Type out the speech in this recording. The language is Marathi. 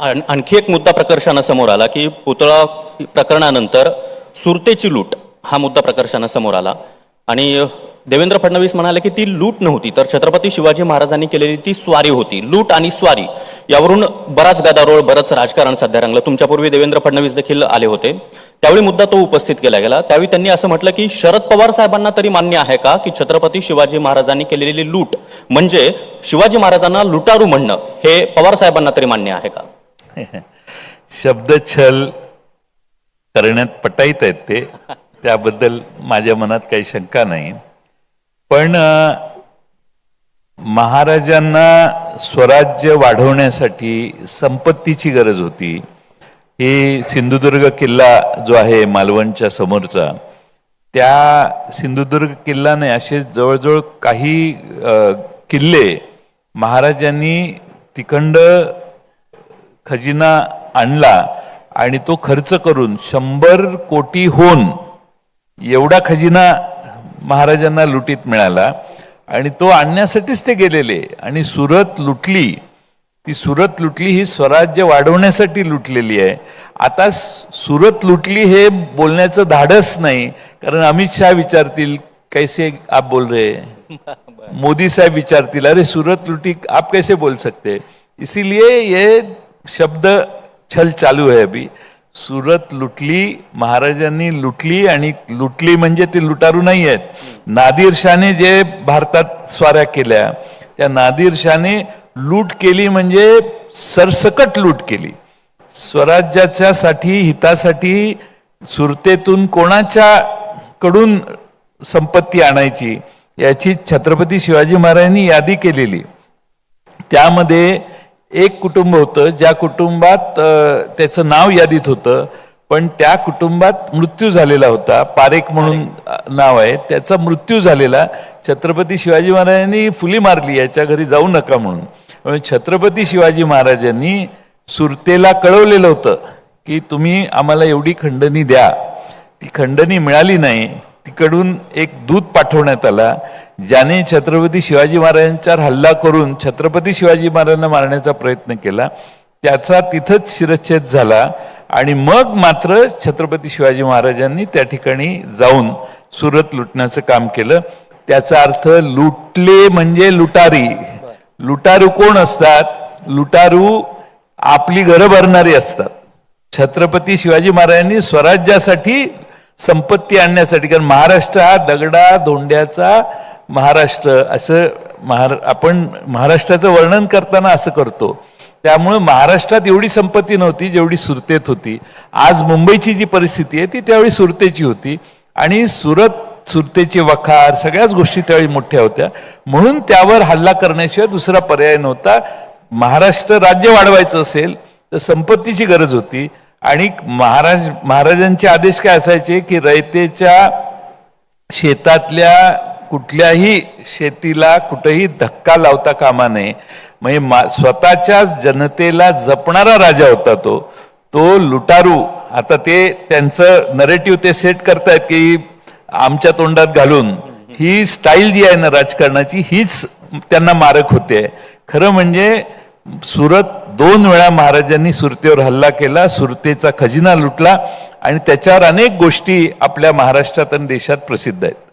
आणखी एक मुद्दा प्रकर्षानं आला की पुतळा प्रकरणानंतर सुरतेची लूट हा मुद्दा प्रकर्षानं समोर आला. आणि देवेंद्र फडणवीस म्हणाले की ती लूट नव्हती तर छत्रपती शिवाजी महाराजांनी केलेली ती स्वारी होती. लूट आणि स्वारी यावरून बराच गदारोळ बरंच राजकारण सध्या रंगलं. तुमच्यापूर्वी देवेंद्र फडणवीस देखील आले होते. त्यावेळी मुद्दा तो उपस्थित केला गेला. त्यावेळी त्यांनी असं म्हटलं की शरद पवार साहेबांना तरी मान्य आहे का की छत्रपती शिवाजी महाराजांनी केलेली लूट म्हणजे शिवाजी महाराजांना लुटारू म्हणणं हे पवार साहेबांना तरी मान्य आहे का? शब्दछल करण्यात पटाईत आहेत ते. त्याबद्दल माझ्या मनात काही शंका नाही. पण महाराजांना स्वराज्य वाढवण्यासाठी संपत्तीची गरज होती. ही सिंधुदुर्ग किल्ला जो आहे मालवणच्या समोरचा त्या सिंधुदुर्ग किल्ला नाही असे जवळजवळ काही किल्ले महाराजांनी तिखंड खजिना आणला आणि तो खर्च करून शंभर कोटी होऊन एवढा खजिना महाराजांना लुटीत मिळाला आणि तो आणण्यासाठीच ते गेलेले. आणि सुरत लुटली. ती सुरत लुटली ही स्वराज्य वाढवण्यासाठी लुटलेली आहे. आता सुरत लुटली हे बोलण्याचं धाडस नाही कारण अमित शहा विचारतील कैसे आप बोल रहे मोदी साहब विचारतील अरे सूरत लुटी आप कैसे बोल सकते इसीलिए ये शब्द छल चालू आहे अभी. सुरत लुटली महाराजांनी लुटली आणि लुटली म्हणजे ती लुटारू नाही आहेत. नादिर शाहने जे भारतात स्वाऱ्या केल्या त्या नादिर शाहने लूट केली म्हणजे सरसकट लूट केली. स्वराज्याच्या साठी हितासाठी सुरतेतून कोणाच्या कडून संपत्ती आणायची याची छत्रपती शिवाजी महाराजांनी यादी केलेली. त्यामध्ये एक कुटुंब होतं ज्या कुटुंबात त्याचं नाव यादीत होतं पण त्या कुटुंबात मृत्यू झालेला होता. पारेख म्हणून नाव आहे. त्याचा मृत्यू झालेला छत्रपती शिवाजी महाराजांनी फुली मारली याच्या घरी जाऊ नका म्हणून. म्हणून छत्रपती शिवाजी महाराजांनी सुरतेला कळवलेलं होतं की तुम्ही आम्हाला एवढी खंडणी द्या. ती खंडणी मिळाली नाही. तिकडून एक दूत पाठवण्यात आला. ज्याने छत्रपती शिवाजी महाराजांच्यावर हल्ला करून छत्रपती शिवाजी महाराजांना मारण्याचा प्रयत्न केला त्याचा तिथंच शिरच्छेद झाला आणि मग मात्र छत्रपती शिवाजी महाराजांनी त्या ठिकाणी जाऊन सुरत लुटण्याचं काम केलं. त्याचा अर्थ लुटले म्हणजे लुटारी. लुटारू कोण असतात? लुटारू आपली घरं भरणारी असतात. छत्रपती शिवाजी महाराजांनी स्वराज्यासाठी संपत्ती आणण्यासाठी कारण महाराष्ट्र हा दगडा धोंड्याचा महाराष्ट्र असं महार आपण महाराष्ट्राचं वर्णन करताना असं करतो. त्यामुळं महाराष्ट्रात एवढी संपत्ती नव्हती जेवढी सुरतेत होती. आज मुंबईची जी परिस्थिती आहे ती त्यावेळी सुरतेची होती. आणि सुरत सुरतेचे वखार सगळ्याच गोष्टी त्यावेळी मोठ्या होत्या. म्हणून त्यावर हल्ला करण्याशिवाय दुसरा पर्याय नव्हता. महाराष्ट्र राज्य वाढवायचं असेल तर संपत्तीची गरज होती. आणि महाराज महाराजांचे आदेश काय असायचे की रयतेच्या शेतातल्या कुठल्याही शेतीला कुठेही धक्का लावता कामा नये. म्हणजे मा- स्वतःच्या जनतेला जपणारा राजा होता तो. तो लुटारू. आता ते त्यांचं नरेटिव्ह ते सेट करतायत की आमच्या तोंडात घालून. ही स्टाईल जी आहे ना राजकारणाची हीच त्यांना मारक होते. खरं म्हणजे सुरत दोन वेळा महाराजांनी सुरतेवर हल्ला केला सुरतेचा खजिना लुटला आणि त्याच्यावर अनेक गोष्टी आपल्या महाराष्ट्रात आणि देशात प्रसिद्ध आहेत.